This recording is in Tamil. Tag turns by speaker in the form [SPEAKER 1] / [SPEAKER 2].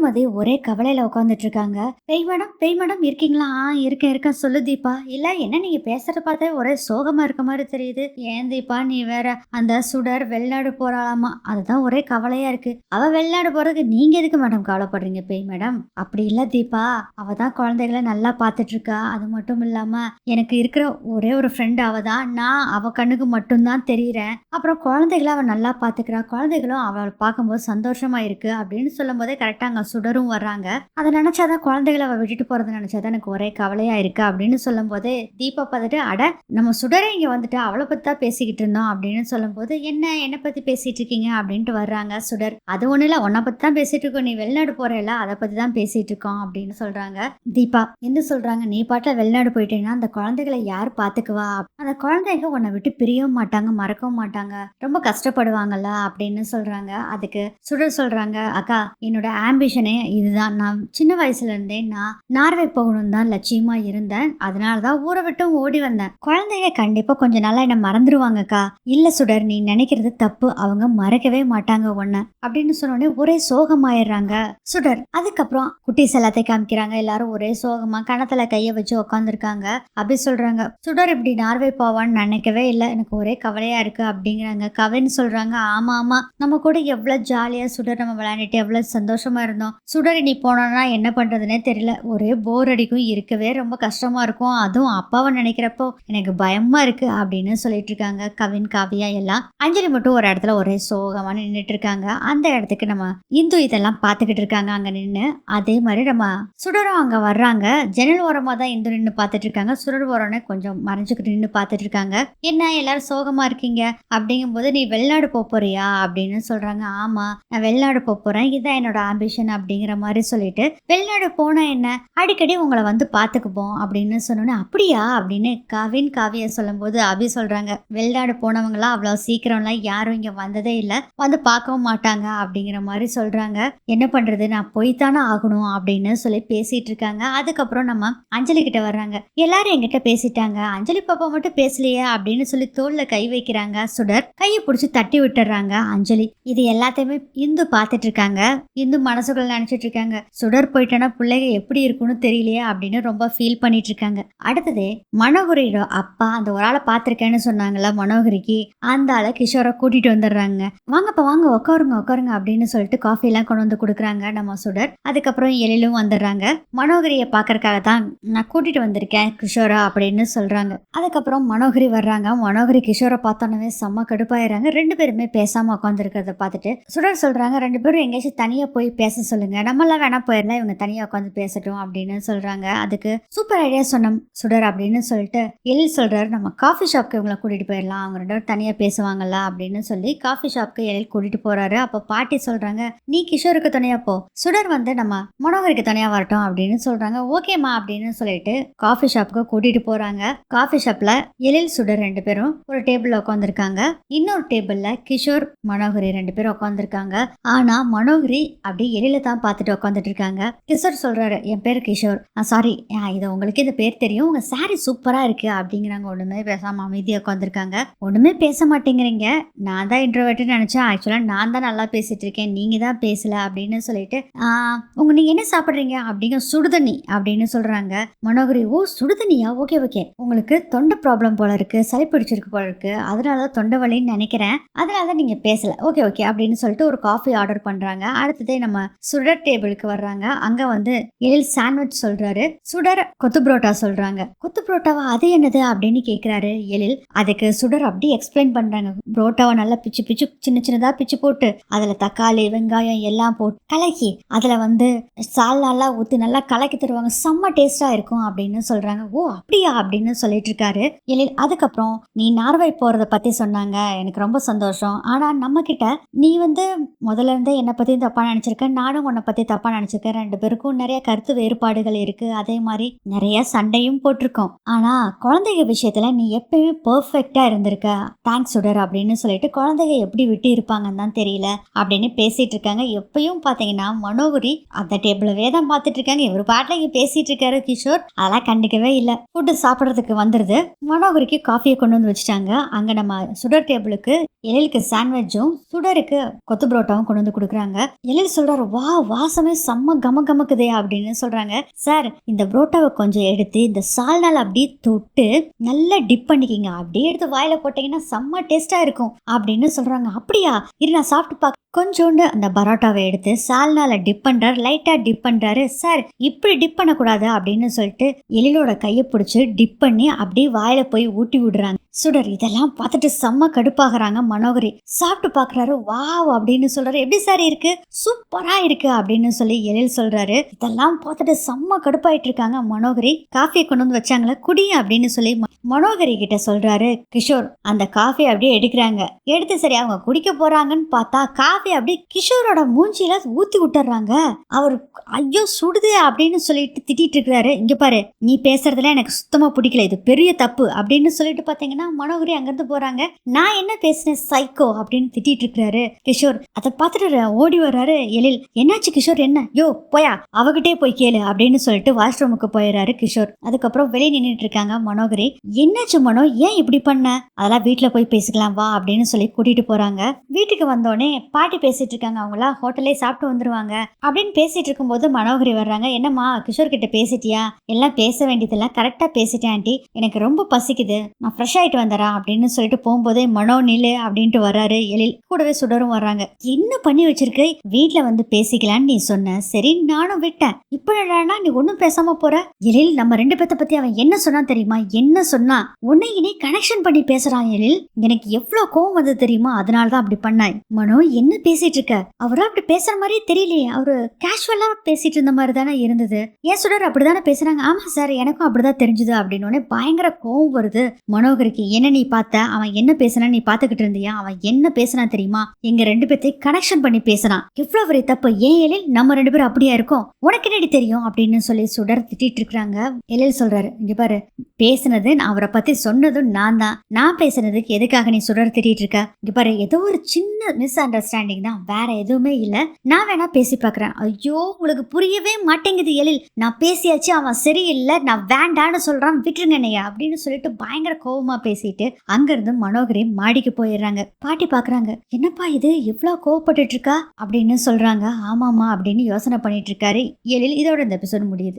[SPEAKER 1] இந்துமதி ஒரே கவலையில உட்காந்துட்டு இருக்காங்க பேய் மேடம் பேய் மேடம் இருக்கீங்களா? ஆ இருக்கேன் இருக்கேன் சொல்லு தீபா. இல்ல என்ன நீங்க பேசுறத பார்த்தா ஒரே சோகமா இருக்க மாதிரி தெரியுது. ஏன் தீபா நீ வேற அந்த சுடர் வெளிநாடு போறாளாமா? அதுதான் ஒரே கவலையா இருக்கு. அவ வெளிநாடு போறதுக்கு நீங்க எதுக்கு மேடம் கவலைப்படுறீங்க பேய் மேடம் அப்படி இல்ல தீபா. அவ தான் குழந்தைகளை நல்லா பார்த்துட்டு இருக்கா அது மட்டும் இல்லாம எனக்கு இருக்கிற ஒரே ஒரு ஃப்ரெண்ட் அவ தான். நான் அவ கண்ணுக்கு மட்டும்தான் தெரியுறேன். அப்புறம் குழந்தைகளை அவ நல்லா பாத்துக்கிறா குழந்தைகளும் அவளை பார்க்கும்போது சந்தோஷமா இருக்கு. அப்படின்னு சொல்லும் போதே கரெக்டா அங்க சுடரும் வர்றாங்க. அதை நினைச்சாதான் குழந்தைகளை அவ விட்டுட்டு போறதை நினைச்சாதான் எனக்கு ஒரே கவலையா இருக்கு அப்படின்னு சொல்லும் போது தீபா பார்த்துட்டு அட நம்ம சுடரே இங்க வந்துட்டு அவளை பத்தி தான் பேசிக்கிட்டு இருந்தோம் அப்படின்னு சொல்லும் போது என்ன என்னை பத்தி பேசிட்டு இருக்கீங்க அப்படின்ட்டு வர்றாங்க சுடர். அது ஒண்ணு இல்ல உன்னை பத்தி தான் பேசிட்டு இருக்கோம் நீ வெளிநாடு போறேல அதை பத்தி தான் பேசிட்டு இருக்கோம் அப்படின்னு சொல்றாங்க தீபா. என்ன சொல்றாங்க? நீ பாட்டில் வெளிநாடு போயிட்டீங்கன்னா அந்த குழந்தைகளை யார் பாத்துக்குவா அந்த குழந்தைங்க உன்னை விட்டு பிரியவும் மாட்டாங்க மறக்கவும் மாட்டாங்க. ரொம்ப கஷ்டப்படுவாங்கல்ல அப்படின்னு சொல்றாங்க. அதுக்கு சுடர் சொல்றாங்க அக்கா என்னோட ஆம்பிஷன் இதுதான். நான் சின்ன வயசுல இருந்தே நான் நார்வே போகணும் தான் லட்சியமா இருந்தேன். அதனால தான் ஊரை விட்டும் ஓடி வந்தேன். குழந்தைங்க கண்டிப்பா கொஞ்ச நாளா என்ன மறந்துடுவாங்கக்கா இல்ல சுடர் நீ நினைக்கிறது தப்பு. அவங்க மறக்கவே மாட்டாங்க உன்னை. அப்படின்னு சொன்னோடனே ஒரே சோகமாயிடுறாங்க சுடர். அதுக்கப்புறம் குட்டீஸ் எல்லாத்தையும் காமிக்கிறாங்க. எல்லாரும் ஒரே சோகமா கணத்துல கைய வச்சு உட்காந்துருக்காங்க அப்படி சொல்றாங்க. சுடர் இப்படி நார்வே போவான்னு நினைக்கவே இல்லை. எனக்கு ஒரே கவலையா இருக்கு அப்படிங்கிறாங்க. கவின் சொல்றாங்க. ஆமா ஆமா. நம்ம கூட எவ்வளவு ஜாலியா சுடர் நம்ம விளையாண்டுட்டு எவ்வளவு சந்தோஷமா இருந்தோம். சுடர் நீ போனோம்னா என்ன பண்ணுறதுனே தெரியல. ஒரே போர் அடிக்கும். இருக்கவே ரொம்ப கஷ்டமா இருக்கும். அதுவும் அப்பாவை நினைக்கிறப்போ எனக்கு பயமா இருக்கு அப்படின்னு சொல்லிட்டு இருக்காங்க. கவின் காவியா எல்லாம். அஞ்சலி மட்டும் ஒரு இடத்துல ஒரே சோகமா நின்றுட்டு இருக்காங்க. அந்த இடத்துக்கு நம்ம இந்து இதெல்லாம் பார்த்துக்கிட்டு இருக்காங்க. அங்க நின்று அதே மாதிரி நம்ம சுடரும் அங்க வர்றாங்க. ஜன்னல் ஓரமா தான் இந்து நின்று பார்த்துட்டு இருக்காங்க. சுடர் ஓரம்னு கொஞ்சம் மறைஞ்சுக்கிட்டு நின்று பார்த்துட்டு இருக்காங்க. என்ன எல்லாரும் சோகமா இருக்கீங்க? அப்படிங்கும்போது நீ வெளிநாடு போக போறியா? அப்படின்னு சொல்றாங்க. ஆமா நான் வெளிநாடு போக போறேன். இதுதான் என்னோட ஆம்பிஷன் அப்படிங்கிற மாதிரி சொல்லிட்டு வெளிநாடு போனா என்ன? அடிக்கடி உங்களை வந்து பார்த்துக்குப்போம் அப்படின்னு சொன்னோன்னே அப்படியா? அப்படின்னு கவின் காவிய சொல்லும்போது அபி சொல்றாங்க வெளிநாடு போனவங்களாம் அவ்வளோ சீக்கிரம்லாம் யாரும் இங்க வந்ததே இல்லை வந்து பார்க்கவும் மாட்டாங்க அப்படிங்கிற மாதிரி சொல்றாங்க. என்ன பண்றது? நான் போய்த்தானே ஆகணும் அப்படின்னு சொல்லி பேசிட்டு இருக்காங்க. அதுக்கப்புறம் நம்ம அஞ்சலி கிட்ட வர்றாங்க எல்லாரும் என்கிட்ட பேசிட்டாங்க அஞ்சலி பாப்பா மட்டும் பேசலையே அப்படின்னு சொல்லி தோல்ல கை வைக்கிறாங்க சுடர். கையை பிடிச்சி தட்டி விட்டுறாங்க அஞ்சலி. இது எல்லாத்தையுமே இந்து பார்த்துட்டு இருக்காங்க. இந்து மனசுக்குள்ள நினைச்சிட்டு இருக்காங்க. சுடர் போயிட்டனா பிள்ளைங்க எப்படி இருக்கும்னு தெரியலையே அப்படின்னு ரொம்ப ஃபீல் பண்ணிட்டு இருக்காங்க. அடுத்தது மனோகரியோட அப்பா அந்த ஒரு ஆளை பார்த்துருக்கேன்னு சொன்னாங்கல்ல மனோகரிக்கு அந்த ஆளை கிஷோரை கூட்டிட்டு வந்துடுறாங்க. வாங்கப்பா வாங்க உட்காருங்க உட்காருங்க அப்படின்னு சொல்லிட்டு காஃபி எல்லாம் கொண்டு வந்து கொடுக்குறாங்க நம்ம சுடர். அதுக்கப்புறம் எழிலும் வந்துடுறாங்க. மனோகரியை பார்க்கறக்காக தான் நான் கூட்டிட்டு வந்திருக்கேன் கிஷோரா அப்படின்னு சொல்றாங்க. அதுக்கப்புறம் மனோகரி வர்றாங்க. மனோகரி கிஷோரை பார்த்தோன்னே செம்ம கடுப்பாயிடுறாங்க. ரெண்டு பேருமே பேசாம உட்காந்துருக்கிறத பார்த்துட்டு சுடர் சொல்றாங்க ரெண்டு பேரும் எங்கேயாச்சும் தனியா போய் பேச சொல்லுங்க. நம்மளாம் வேணா போயிடலாம் இவங்க தனியா உட்காந்து பேசட்டும் அப்படின்னு சொல்றாங்க. அதுக்கு சூப்பர் ஐடியா சொன்னோம் சுடர் அப்படின்னு சொல்லிட்டு எழில் சொல்றாரு. நம்ம காஃபி ஷாப்க்கு இவங்களை கூட்டிட்டு போயிடலாம் அவங்க ரெண்டு பேரும் தனியா பேசுவாங்கல்ல அப்படின்னு சொல்லி காஃபி ஷாப்க்கு எழில் கூட்டிட்டு போறாரு. அப்ப பாட்டி சொல்றாங்க நீ கிஷோருக்கு துணையா போ. சுடர் வந்து நம்ம மனோகருக்கு தனியா வரட்டும் அப்படின்னு சொல்றாங்க. ஓகேம்மா அப்படின்னு சொல்லிட்டு காஃபி ஷாப்புக்கு கூட்டிட்டு போறாங்க. காஃபி ஷாப்ல எழில் சுடர் ரெண்டு பேரும் ஒரு டேபிள்ல உட்காந்துருக்காங்க இன்னொரு டேபிள்ல கிஷோர் மனோகரி ரெண்டு பேரும் உட்காந்துருக்காங்க ஆனா மனோகரி அப்படி எழில தான் பார்த்துட்டு உட்காந்துட்டு இருக்காங்க கிஷோர் சொல்றாரு என் பேர் கிஷோர். சாரி இது உங்களுக்கு இந்த பேர் தெரியும். உங்க சாரி சூப்பரா இருக்கு அப்படிங்கிறாங்க. ஒண்ணுமே பேசாமல் அமைதியாக உட்காந்துருக்காங்க ஒண்ணுமே பேச மாட்டேங்கிறீங்க. நான் தான் இன்ட்ரோவேட்டு நினைச்சேன். ஆக்சுவலா நான் தான் நல்லா பேசிட்டு இருக்கேன். நீங்க தான் பேசல அப்படின்னு சொல்லிட்டு ஆஹ் உங்க நீங்க என்ன சாப்பிடுறீங்க? அப்படிங்க சுடுதண்ணி அப்படின்னு சொல்றாங்க. மனோகரி ஓ சுடுதண்ணியா? Okay okay. உங்களுக்கு தொண்டை ப்ராப்ளம் போல இருக்கு. சளி பிடிச்சிருக்கு போல இருக்கு. அதனால தான் தொண்டை வலின்னு நினைக்கிறேன். அதனால தான் நீங்க பேசல. ஓகே ஓகே அப்படின்னு சொல்லிட்டு ஒரு காஃபி ஆர்டர் பண்றாங்க. அடுத்ததே நம்ம சுடர் டேபிளுக்கு வர்றாங்க. அங்க வந்து எழில் சாண்ட்விச் சொல்றாரு. சுடர் கொத்து புரோட்டா சொல்றாங்க. கொத்து புரோட்டாவா? அது என்னது? அப்படின்னு கேக்குறாரு எழில். அதுக்கு சுடர் அப்படி எக்ஸ்பிளைன் பண்றாங்க. புரோட்டாவை நல்லா பிச்சு பிச்சு சின்ன சின்னதா பிச்சு போட்டு அதுல தக்காளி வெங்காயம் எல்லாம் போட்டு கலக்கி அதுல வந்து சால்னாலாம் ஊத்தி நல்லா கலக்கி தருவாங்க. செம்ம டேஸ்டா இருக்கும் அப்படின்னு சொல்றாங்க. ஓ அப்படியா? அப்படின்னு சொல்லிட்டு இருக்காரு எழில். அதுக்கப்புறம் நீ நார்வே போறத பத்தி சொன்னாங்க. எனக்கு ரொம்ப சந்தோஷம். ஆனா நம்ம கிட்ட நீ வந்து முதல்ல இருந்தே என்னை பத்தி தப்பா நினைச்சிருக்க. நானும் உன்னை பத்தி தப்பாக நினைச்சிருக்கேன் ரெண்டு பேருக்கும் நிறைய கருத்து வேறுபாடுகள் இருக்கு. அதே மாதிரி நிறைய சண்டையும் போட்டிருக்கோம். ஆனா குழந்தைங்க விஷயத்துல நீ எப்பயுமே பர்ஃபெக்டாக இருந்திருக்க. தேங்க்ஸ் சுடர் அப்படின்னு சொல்லிட்டு குழந்தைங்க எப்படி விட்டு இருப்பாங்கன்னு தான் தெரியல. அப்படின்னு பேசிகிட்டு இருக்காங்க. எப்பயும் பார்த்தீங்கன்னா மனோகரி அந்த டேபிளவே தான் பார்த்துட்டு இருக்காங்க. இவர் பாட்டில் இங்கே பேசிட்டு இருக்காரு கிஷோர். அதெல்லாம் கண்டுக்கவே இல்லை. ஃபுட்டு சாப்பிட்றதுக்கு வந்துடுது மனோகரிக்கு காஃபியை கொண்டு வந்து வச்சுட்டாங்க. அங்க நம்ம சுடர் டேபிளுக்கு எழிலுக்கு சாண்ட்விச்சும் சுடருக்கு கொத்து புரோட்டாவும் கொண்டு வந்து கொடுக்குறாங்க. எழில் சொல்கிறார் வா வாசமே செம்ம கம கமக்குதே அப்படின்னு சொல்கிறாங்க சார் இந்த புரோட்டாவை கொஞ்சம் எடுத்து இந்த சால்னால் அப்படியே தொட்டு நல்லா டிப் பண்ணிக்கிங்க. அப்படியே எடுத்து வாயில் போட்டிங்கன்னா செம்ம டேஸ்ட்டாக இருக்கும் அப்படின்னு சொல்கிறாங்க அப்படியா? இரு நான் சாப்பிட்டு பார்க்க கொஞ்சோண்டு அந்த பரோட்டாவை எடுத்து சால்னால டிப் பண்ணுறாரு லைட்டாக டிப் பண்ணுறாரு சார் இப்படி டிப் பண்ணக்கூடாது அப்படின்னு சொல்லிட்டு எழிலோட கையை பிடிச்சி டிப் பண்ணி அப்படியே வாயில் போய் ஊட்டி விடுறாங்க. சுடர் இதெல்லாம் பார்த்துட்டு செம்ம கடுப்பாகிறாங்க மனோகரி. சாப்பிட்டு பார்க்குறாரு வாவ் அப்படின்னு சொல்றாரு. எப்படி சார் இருக்கு? சூப்பரா இருக்கு அப்படின்னு சொல்லி எழில் சொல்றாரு. இதெல்லாம் பார்த்துட்டு செம்ம கடுப்பாயிட்டு இருக்காங்க மனோகரி. காஃபியை கொண்டு வந்து வச்சாங்களே குடி அப்படின்னு சொல்லி மனோகரி கிட்ட சொல்றாரு கிஷோர். அந்த காஃபி அப்படியே எடுக்கிறாங்க. எடுத்து சரி அவங்க குடிக்க போறாங்கன்னு பார்த்தா காஃபி அப்படியே கிஷோரோட மூஞ்சியில ஊத்தி விட்டுறாங்க. அவர் ஐயோ சுடுது அப்படின்னு சொல்லிட்டு திட்டிட்டு இருக்கிறாரு இங்க பாரு நீ பேசுறதுல எனக்கு சுத்தமா பிடிக்கல. இது பெரிய தப்பு அப்படின்னு சொல்லிட்டு ஏன்னா மனோகரி அங்கிருந்து போறாங்க. நான் என்ன பேசினேன்? சைக்கோ அப்படின்னு திட்டிட்டு இருக்கிறாரு கிஷோர். அதை பார்த்துட்டு ஓடி வர்றாரு எழில். என்னாச்சு கிஷோர்? என்ன? யோ போயா? அவகிட்டே போய் கேளு அப்படின்னு சொல்லிட்டு வாஷ்ரூமுக்கு போயிடுறாரு கிஷோர். அதுக்கப்புறம் வெளியே நின்றுட்டு இருக்காங்க மனோகரி. என்னாச்சு மனோ? ஏன் இப்படி பண்ண? அதெல்லாம் வீட்டுல போய் பேசிக்கலாம் வா அப்படின்னு சொல்லி கூட்டிட்டு போறாங்க. வீட்டுக்கு வந்தோடனே பாட்டி பேசிட்டு இருக்காங்க அவங்களா? ஹோட்டல்லே சாப்பிட்டு வந்துருவாங்க அப்படின்னு பேசிட்டு இருக்கும்போது மனோகரி வர்றாங்க. என்னம்மா கிஷோர் கிட்ட பேசிட்டியா? எல்லாம் பேச வேண்டியதெல்லாம் கரெக்டா பேசிட்டேன் ஆண்டி. எனக்கு ரொம்ப பசிக்குது. நான் ஃப்ரெஷ் ஆயிட்டு வந்துறேன் அப்படின்னு சொல்லிட்டு போகும்போதே மனோ நிலு அப்படின்ட்டு வர்றாரு. எழில் கூடவே சுடரும் வர்றாங்க. என்ன பண்ணி வச்சிருக்க? வீட்ல வந்து பேசிக்கலான்னு நீ சொன்ன. சரி நானும் விட்டேன். இப்போ என்னடான்னா நீ ஒன்றும் பேசாம போற? எழில் நம்ம ரெண்டு பேத்த பத்தி அவன் என்ன சொன்னா தெரியுமா? என்ன சொன்னா? உன்னை இனி கனெக்ஷன் பண்ணி பேசுறான் எழில். எனக்கு எவ்வளவு கோவம் வந்தது தெரியுமா? அதனால தான் அப்படி பண்ணாய். மனோ என்ன பேசிட்டு இருக்க? அவரும் அப்படி பேசுற மாதிரியே தெரியலையே. அவரு கேஷுவலா பேசிட்டு இருந்த மாதிரி தானே இருந்தது. ஏன் சுடர் அப்படிதானே பேசுறாங்க? ஆமா சார் எனக்கும் அப்படிதான் தெரிஞ்சுது. அப்படின்னு உடனே பயங்கர கோவம் வருது மனோகருக்கு. என்ன நீ பார்த்த? அவன் என்ன பேசினா நீ பாத்துக்கிட்டு இருந்தியா? அவன் என்ன பேசுனா தெரியுமா? எங்க ரெண்டு பேர்த்தையும் கனெக்ஷன் பண்ணி பேசினான். எவ்வளவு பெரிய தப்பு? ஏன் எழில்? நம்ம ரெண்டு பேரும் அப்படியா இருக்கோம்? உனக்கு என்னடி தெரியும்? அப்படின்னு சொல்லி சுடர் திட்டிட்டு இருக்காங்க எழில் சொல்றாரு இங்க பாரு பேசுனது அவரை பத்தி சொன்னதும் நான் தான். நான் பேசுனதுக்கு எதுக்காக நீ சுடர் திட்டிட்டு இருக்க? இங்க பாரு ஏதோ ஒரு சின்ன மிஸ் அண்டர்ஸ்டாண்டிங் தான். வேற எதுவுமே இல்ல. நான் வேணா பேசி பார்க்குறேன். ஐயோ உங்களுக்கு புரியவே மாட்டேங்குது எழில். நான் பேசியாச்சு அவன் சரியில்லை. நான் வேண்டான்னு சொல்றான். விட்டுருங்க என்னையா. அப்படின்னு சொல்லிட்டு பயங்கர கோவமா பேசிட்டு அங்கிருந்து மனோகரி மாடிக்கு போயிடுறாங்க. பாட்டி பாக்குறாங்க என்னப்பா இது? இவ்வளவு கோவப்பட்டு இருக்கா? அப்படின்னு சொல்றாங்க. ஆமாமா அப்படின்னு யோசனை பண்ணிட்டு இருக்காரு. எழில் இதோட இந்த எபிசோட் முடியுது.